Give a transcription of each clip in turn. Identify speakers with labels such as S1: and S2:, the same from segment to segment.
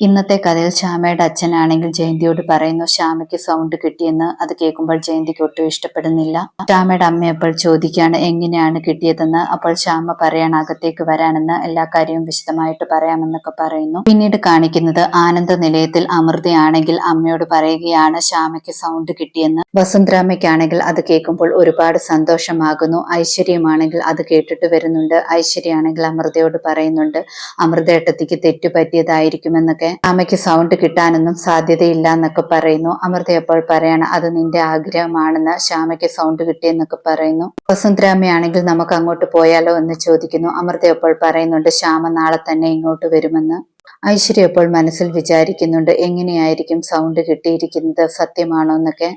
S1: ഇന്നത്തെ കഥയിൽ ശ്യാമയുടെ അച്ഛനാണെങ്കിൽ ജയന്തിയോട് പറയുന്നു ശ്യാമയ്ക്ക് സൗണ്ട് കിട്ടിയെന്ന്. അത് കേൾക്കുമ്പോൾ ജയന്തിക്ക് ഒട്ടും ഇഷ്ടപ്പെടുന്നില്ല. ശ്യാമയുടെ അമ്മ അപ്പോൾ ചോദിക്കുകയാണ് എങ്ങനെയാണ് കിട്ടിയതെന്ന്? അപ്പോൾ ശ്യാമ പറയാണ് അകത്തേക്ക് വരാനെന്ന്. എല്ലാ കാര്യവും വിശദമായിട്ട് പറയാമെന്നൊക്കെ പറയുന്നു. പിന്നീട് കാണിക്കുന്നത് ആനന്ദ നിലയത്തിൽ അമൃതയാണെങ്കിൽ അമ്മയോട് പറയുകയാണ് ശ്യാമയ്ക്ക് സൗണ്ട് കിട്ടിയെന്ന്. വസുന്ധരാമയ്ക്കാണെങ്കിൽ അത് കേൾക്കുമ്പോൾ ഒരുപാട് സന്തോഷമാകുന്നു. ഐശ്വര്യമാണെങ്കിൽ അത് കേട്ടിട്ട് വരുന്നുണ്ട്. ഐശ്വര്യയാണെങ്കിൽ അമൃതയോട് പറയുന്നുണ്ട് അമൃത ഏട്ടത്തിക്ക് തെറ്റുപറ്റിയതായിരിക്കുമെന്നൊക്കെ അമ്മയ്ക്ക് സൗണ്ട് കിട്ടാനൊന്നും സാധ്യതയില്ല എന്നൊക്കെ പറയുന്നു. അമൃത അപ്പോൾ പറയാണ് അത് നിന്റെ ആഗ്രഹമാണെന്ന് ശ്യാമയ്ക്ക് സൗണ്ട് കിട്ടിയെന്നൊക്കെ പറയുന്നു. വസുന്ധരാമയാണെങ്കിൽ നമുക്ക് അങ്ങോട്ട് പോയാലോ എന്ന് ചോദിക്കുന്നു. അമൃത അപ്പോൾ പറയുന്നുണ്ട് ശ്യാമ നാളെ തന്നെ ഇങ്ങോട്ട് വരുമെന്ന്? ഐശ്വര്യ അപ്പോൾ മനസ്സിൽ വിചാരിക്കുന്നുണ്ട് എങ്ങനെയായിരിക്കും സൗണ്ട് കിട്ടിയിരിക്കുന്നത്? സത്യമാണോ? എന്നൊക്കെ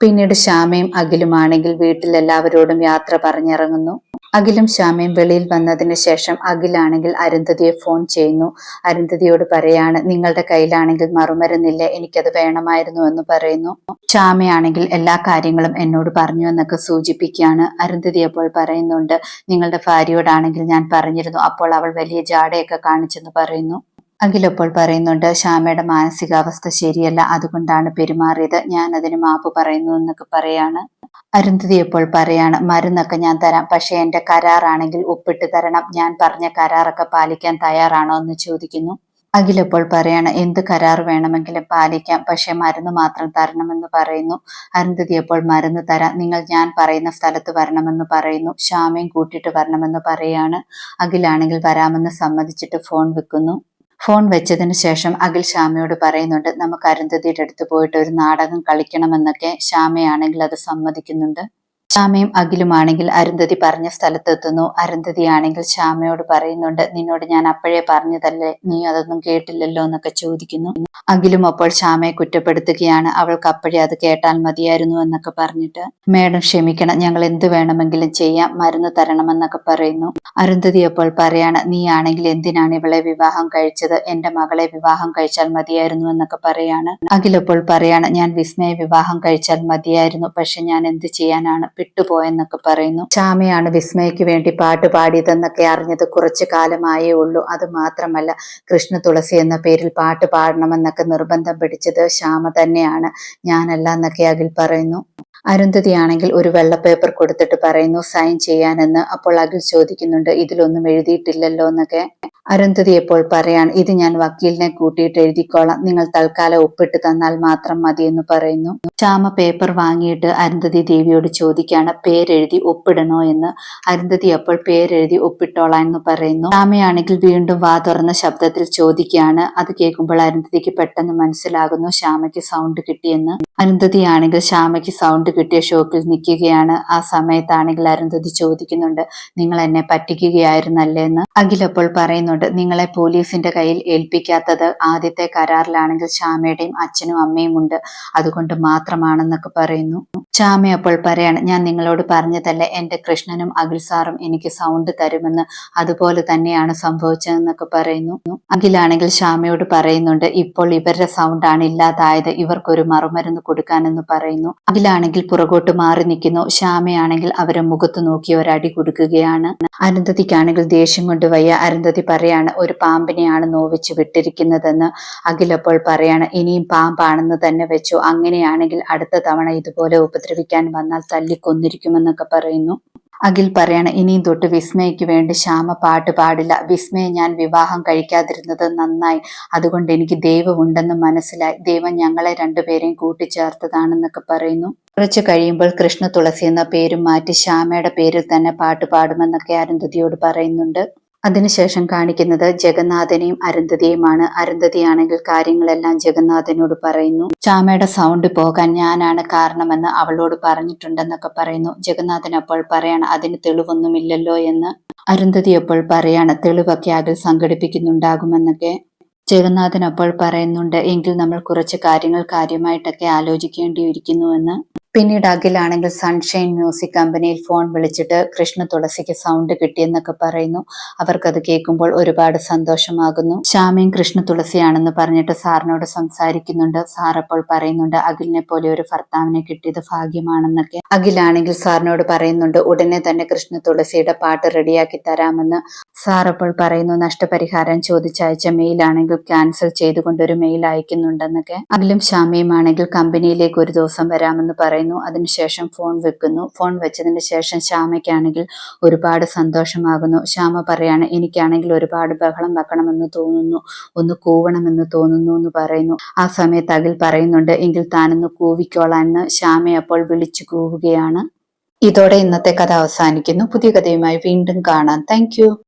S1: പിന്നീട് ശ്യാമയും അഖിലുമാണെങ്കിൽ വീട്ടിലെല്ലാവരോടും യാത്ര പറഞ്ഞിറങ്ങുന്നു. അഖിലും ശ്യാമയും വെളിയിൽ വന്നതിന് ശേഷം അഖിലാണെങ്കിൽ അരുന്ധതിയെ ഫോൺ ചെയ്യുന്നു. അരുന്ധതിയോട് പറയാണ് നിങ്ങളുടെ കയ്യിലാണെങ്കിൽ മറുമരുന്നില്ല എനിക്കത് വേണമായിരുന്നു എന്ന് പറയുന്നു. ശ്യാമയാണെങ്കിൽ എല്ലാ കാര്യങ്ങളും എന്നോട് പറഞ്ഞു എന്നൊക്കെ സൂചിപ്പിക്കുകയാണ്. അരുന്ധതി അപ്പോൾ പറയുന്നുണ്ട് നിങ്ങളുടെ ഭാര്യയോടാണെങ്കിൽ ഞാൻ പറഞ്ഞിരുന്നു അപ്പോൾ അവൾ വലിയ ജാടയൊക്കെ കാണിച്ചെന്ന് പറയുന്നു. അഖിലപ്പോൾ പറയുന്നുണ്ട് ശ്യാമയുടെ മാനസികാവസ്ഥ ശരിയല്ല അതുകൊണ്ടാണ് പെരുമാറിയത്. ഞാൻ അതിന് മാപ്പ് പറയുന്നു എന്നൊക്കെ പറയാണ്. അരുന്ധതി അപ്പോൾ പറയാണ് മരുന്നൊക്കെ ഞാൻ തരാം പക്ഷെ എന്റെ കരാറാണെങ്കിൽ ഒപ്പിട്ട് തരണം. ഞാൻ പറഞ്ഞ കരാറൊക്കെ പാലിക്കാൻ തയ്യാറാണോ എന്ന് ചോദിക്കുന്നു. അഖിലപ്പോൾ പറയാണ് എന്ത് കരാർ വേണമെങ്കിലും പാലിക്കാം പക്ഷെ മരുന്ന് മാത്രം തരണമെന്ന് പറയുന്നു. അരുന്ധതി അപ്പോൾ മരുന്ന് തരാം. നിങ്ങൾ ഞാൻ പറയുന്ന സ്ഥലത്ത് വരണമെന്ന് പറയുന്നു. ശ്യാമയും കൂട്ടിയിട്ട് വരണമെന്ന് പറയാണ്. അഖിലാണെങ്കിൽ വരാമെന്ന് സമ്മതിച്ചിട്ട് ഫോൺ വെക്കുന്നു. ഫോൺ വെച്ചതിന് ശേഷം അഖിൽ ശ്യാമയോട് പറയുന്നുണ്ട് നമുക്ക് അരുന്ധതിയുടെ അടുത്ത് പോയിട്ട് ഒരു നാടകം കളിക്കണമെന്നൊക്കെ ശ്യാമയാണെങ്കിൽ അത് സമ്മതിക്കുന്നുണ്ട്. ശ്യാമയും അഖിലുമാണെങ്കിൽ അരുന്ധതി പറഞ്ഞ സ്ഥലത്തെത്തുന്നു. അരുന്ധതിയാണെങ്കിൽ ശ്യാമയോട് പറയുന്നുണ്ട് നിന്നോട് ഞാൻ അപ്പോഴേ പറഞ്ഞതല്ലേ? നീ അതൊന്നും കേട്ടില്ലല്ലോ എന്നൊക്കെ ചോദിക്കുന്നു. അഖിലും അപ്പോൾ ചാമയെ കുറ്റപ്പെടുത്തുകയാണ്. അവൾക്ക് അപ്പോഴേ അത് കേട്ടാൽ മതിയായിരുന്നു എന്നൊക്കെ പറഞ്ഞിട്ട് മേഡം ക്ഷമിക്കണം ഞങ്ങൾ എന്ത് വേണമെങ്കിലും ചെയ്യാം മരുന്ന് തരണമെന്നൊക്കെ പറയുന്നു. അരുന്ധതി അപ്പോൾ പറയാണ് നീ ആണെങ്കിൽ എന്തിനാണ് ഇവളെ വിവാഹം കഴിച്ചത്? എന്റെ മകളെ വിവാഹം കഴിച്ചാൽ മതിയായിരുന്നു എന്നൊക്കെ പറയാണ്. അഖിലപ്പോൾ പറയാണ് ഞാൻ വിസ്മയെ വിവാഹം കഴിച്ചാൽ മതിയായിരുന്നു പക്ഷെ ഞാൻ എന്ത് ചെയ്യാനാണ് വിട്ടുപോയെന്നൊക്കെ പറയുന്നു. ശ്യാമയാണ് വിസ്മയ്ക്ക് വേണ്ടി പാട്ട് പാടിയതെന്നൊക്കെ അറിഞ്ഞത് കുറച്ചു കാലമായേ ഉള്ളൂ. അത് മാത്രമല്ല കൃഷ്ണ തുളസി എന്ന പേരിൽ പാട്ട് പാടണമെന്നൊക്കെ നിർബന്ധം പിടിച്ചത് ശ്യാമ തന്നെയാണ്. ഞാനല്ല എന്നൊക്കെ അഖിൽ പറയുന്നു. അരുന്ധതിയാണെങ്കിൽ ഒരു വെള്ള പേപ്പർ കൊടുത്തിട്ട് പറയുന്നു സൈൻ ചെയ്യാനെന്ന്. അപ്പോൾ അഖിൽ ചോദിക്കുന്നുണ്ട് ഇതിലൊന്നും എഴുതിയിട്ടില്ലല്ലോ എന്നൊക്കെ. അരുന്ധതി എപ്പോൾ പറയാൻ ഇത് ഞാൻ വക്കീലിനെ കൂട്ടിയിട്ട് എഴുതിക്കോളാം. നിങ്ങൾ തൽക്കാലം ഒപ്പിട്ട് തന്നാൽ മാത്രം മതി എന്ന് പറയുന്നു. ശ്യാമ പേപ്പർ വാങ്ങിയിട്ട് അരുന്ധതി ദേവിയോട് ചോദിക്കാണ് പേരെഴുതി ഒപ്പിടണോ? എന്ന്. അരുന്ധതി അപ്പോൾ പേരെഴുതി ഒപ്പിട്ടോളാം എന്ന് പറയുന്നു. ശ്യാമയാണെങ്കിൽ വീണ്ടും വാ തുറന്ന ശബ്ദത്തിൽ ചോദിക്കുകയാണ്. അത് കേൾക്കുമ്പോൾ അരുന്ധതിക്ക് പെട്ടെന്ന് മനസ്സിലാകുന്നു ശ്യാമയ്ക്ക് സൗണ്ട് കിട്ടിയെന്ന്. അരുന്ധതി ആണെങ്കിൽ ശ്യാമയ്ക്ക് സൗണ്ട് കിട്ടിയ ഷോക്കിൽ നിൽക്കുകയാണ്. ആ സമയത്താണെങ്കിൽ അരുന്ധതി ചോദിക്കുന്നുണ്ട് നിങ്ങൾ എന്നെ പറ്റിക്കുകയായിരുന്നല്ലേ എന്ന്? അഖിലപ്പോൾ പറയുന്നുണ്ട് നിങ്ങളെ പോലീസിന്റെ കയ്യിൽ ഏൽപ്പിക്കാത്തത് ആദ്യത്തെ കരാറിലാണെങ്കിൽ ശ്യാമയുടെയും അച്ഛനും അമ്മയും ഉണ്ട്. അതുകൊണ്ട് മാത്രമാണെന്നൊക്കെ പറയുന്നു. ശ്യാമ അപ്പോൾ പറയാണ് ഞാൻ നിങ്ങളോട് പറഞ്ഞതല്ലേ എന്റെ കൃഷ്ണനും അഖിൽ സാറും എനിക്ക് സൗണ്ട് തരുമെന്ന്. അതുപോലെ തന്നെയാണ് സംഭവിച്ചതെന്നൊക്കെ പറയുന്നു. അഖിലാണെങ്കിൽ ശ്യാമയോട് പറയുന്നുണ്ട് ഇപ്പോൾ ഇവരുടെ സൗണ്ടാണ് ഇല്ലാതായത്. ഇവർക്കൊരു മറുമരുന്ന് കൊടുക്കാനെന്ന് പറയുന്നു. അഖിലാണെങ്കിൽ പുറകോട്ട് മാറി നിൽക്കുന്നു. ശ്യാമയാണെങ്കിൽ അവരെ മുഖത്ത് നോക്കി ഒരടി കൊടുക്കുകയാണ്. അരുന്ധതിക്കാണെങ്കിൽ ദേഷ്യം കൊണ്ട് വയ്യ. അരുന്ധതി പറയാണ് ഒരു പാമ്പിനെയാണ് നോവിച്ച് വിട്ടിരിക്കുന്നതെന്ന്. അഖിലപ്പോൾ പറയാണ് ഇനിയും പാമ്പാണെന്ന് തന്നെ വെച്ചു. അങ്ങനെയാണെങ്കിൽ അടുത്ത തവണ ഇതുപോലെ ഉപദ്രവിക്കാൻ വന്നാൽ തല്ലിക്കൊന്നിരിക്കുമെന്നൊക്കെ പറയുന്നു. അഖിൽ പറയാണ് ഇനിയും തൊട്ട് വിസ്മയ്ക്ക് വേണ്ടി ശ്യാമ പാട്ട് പാടില്ല. വിസ്മയെ ഞാൻ വിവാഹം കഴിക്കാതിരുന്നത് നന്നായി. അതുകൊണ്ട് എനിക്ക് ദൈവമുണ്ടെന്ന് മനസ്സിലായി. ദൈവം ഞങ്ങളെ രണ്ടുപേരെയും കൂട്ടിച്ചേർത്തതാണെന്നൊക്കെ പറയുന്നു. കുറച്ച് കഴിയുമ്പോൾ കൃഷ്ണ തുളസി എന്ന പേരും മാറ്റി ശ്യാമയുടെ പേരിൽ തന്നെ പാട്ട് പാടുമെന്നൊക്കെ അരുന്ധതിയോട് പറയുന്നുണ്ട്. അതിനുശേഷം കാണിക്കുന്നത് ജഗന്നാഥനെയും അരുന്ധതിയുമാണ്. അരുന്ധതിയാണെങ്കിൽ കാര്യങ്ങളെല്ലാം ജഗന്നാഥനോട് പറയുന്നു. ചാമയുടെ സൗണ്ട് പോകാൻ ഞാനാണ് കാരണമെന്ന് അവളോട് പറഞ്ഞിട്ടുണ്ടെന്നൊക്കെ പറയുന്നു. ജഗന്നാഥൻ അപ്പോൾ പറയാണ് അതിന് തെളിവൊന്നുമില്ലല്ലോ എന്ന്. അരുന്ധതി അപ്പോൾ പറയാണ് തെളിവൊക്കെ അതിൽ സംഘടിപ്പിക്കുന്നുണ്ടാകുമെന്നൊക്കെ. ജഗന്നാഥൻ അപ്പോൾ പറയുന്നുണ്ട് എങ്കിൽ നമ്മൾ കുറച്ച് കാര്യങ്ങൾ കാര്യമായിട്ടൊക്കെ ആലോചിക്കേണ്ടിയിരിക്കുന്നുവെന്ന് പിന്നീട് അഖിലാണെങ്കിൽ സൺഷൈൻ മ്യൂസിക് കമ്പനിയിൽ ഫോൺ വിളിച്ചിട്ട് കൃഷ്ണ തുളസിക്ക് സൗണ്ട് കിട്ടിയെന്നൊക്കെ പറയുന്നു. അവർക്കത് കേൾക്കുമ്പോൾ ഒരുപാട് സന്തോഷമാകുന്നു. ശ്യാമയും കൃഷ്ണ തുളസിയാണെന്ന് പറഞ്ഞിട്ട് സാറിനോട് സംസാരിക്കുന്നുണ്ട്. സാർ അപ്പോൾ പറയുന്നുണ്ട് അഖിലിനെ പോലെ ഒരു ഭർത്താവിനെ കിട്ടിയത് ഭാഗ്യമാണെന്നൊക്കെ. അഖിലാണെങ്കിൽ സാറിനോട് പറയുന്നുണ്ട് ഉടനെ തന്നെ കൃഷ്ണ തുളസിയുടെ പാട്ട് റെഡിയാക്കി തരാമെന്ന്. സാർ അപ്പോൾ പറയുന്നു നഷ്ടപരിഹാരം ചോദിച്ചയച്ച മെയിലാണെങ്കിൽ ക്യാൻസൽ ചെയ്തുകൊണ്ട് ഒരു മെയിൽ അയക്കുന്നുണ്ടെന്നൊക്കെ. അഖിലും ശ്യാമയും ആണെങ്കിൽ കമ്പനിയിലേക്ക് ഒരു ദിവസം വരാമെന്ന് പറയുന്നു. അതിനുശേഷം ഫോൺ വെക്കുന്നു. ഫോൺ വെച്ചതിന് ശേഷം ശ്യാമയ്ക്കാണെങ്കിൽ ഒരുപാട് സന്തോഷമാകുന്നു. ശ്യാമ പറയാണ് എനിക്കാണെങ്കിൽ ഒരുപാട് ബഹളം വെക്കണമെന്ന് തോന്നുന്നു. ഒന്ന് കൂവണമെന്ന് തോന്നുന്നു എന്ന് പറയുന്നു. ആ സമയത്ത് അഖിൽ പറയുന്നുണ്ട് എങ്കിൽ താനൊന്ന് കൂവിക്കോളാൻ എന്ന് ശ്യാമയെ അപ്പോൾ വിളിച്ചു കൂവുകയാണ്. ഇതോടെ ഇന്നത്തെ കഥ അവസാനിക്കുന്നു. പുതിയ കഥയുമായി വീണ്ടും കാണാം. താങ്ക്